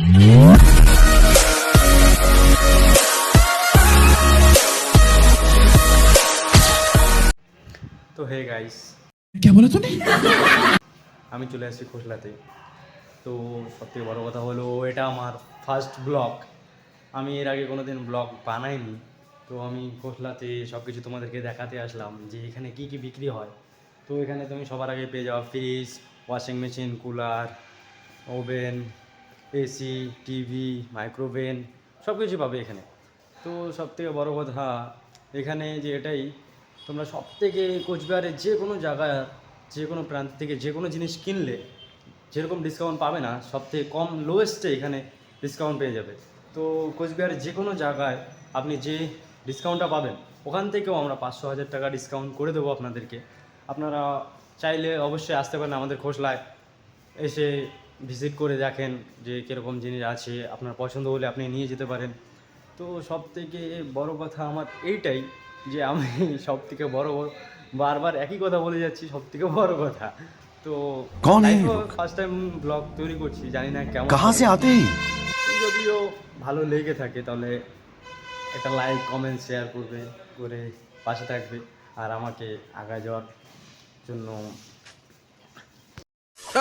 তো hey guys क्या बोला तूने আমি চলে আসছি খোসলাতে তো সবথেকে বড় কথা হলো এটা আমার ফার্স্ট ব্লগ আমি এর আগে কোনো দিন ব্লগ বানাইনি তো আমি খোসলাতে সব কিছু তোমাদেরকে দেখাতে আসলাম যে এখানে কি কি বিক্রি হয় তো এখানে তুমি সবার আগে পেয়ে যাও fridge washing machine cooler oven AC, TV micro oven সব কিছু পাবে এখানে। তো সব থেকে বড়ো কথা এখানে যে এটাই, তোমরা সব থেকে কোচবিহারের যে কোনো জায়গায়, যে কোনো প্রান্ত থেকে যে কোনো জিনিস কিনলে যেরকম ডিসকাউন্ট পাবে না সব থেকে কম লোয়েস্টে এখানে ডিসকাউন্ট পেয়ে যাবে। তো কোচবিহারের যে কোনো জায়গায় আপনি যে ডিসকাউন্টটা পাবেন, ওখান থেকেও আমরা পাঁচশো হাজার টাকা ডিসকাউন্ট করে দেবো আপনাদেরকে। আপনারা চাইলে অবশ্যই আসতে পারেন আমাদের খোসলায়। এসে ভিজিট করে দেখেন যে কীরকম জিনিস আছে আপনার পছন্দ হলে আপনি নিয়ে যেতে পারেন। তো সব থেকে বড় কথা আমার এইটাই যে আমি সব থেকে বড় বড় বারবার একই কথা বলে যাচ্ছি সব থেকে বড় কথা। তো ফার্স্ট টাইম ব্লগ তৈরি করছি জানি না কেমন যদিও ভালো লেগে থাকে তাহলে একটা লাইক কমেন্ট শেয়ার করবে করে পাশে থাকবে আর আমাকে আগা যাওয়ার জন্য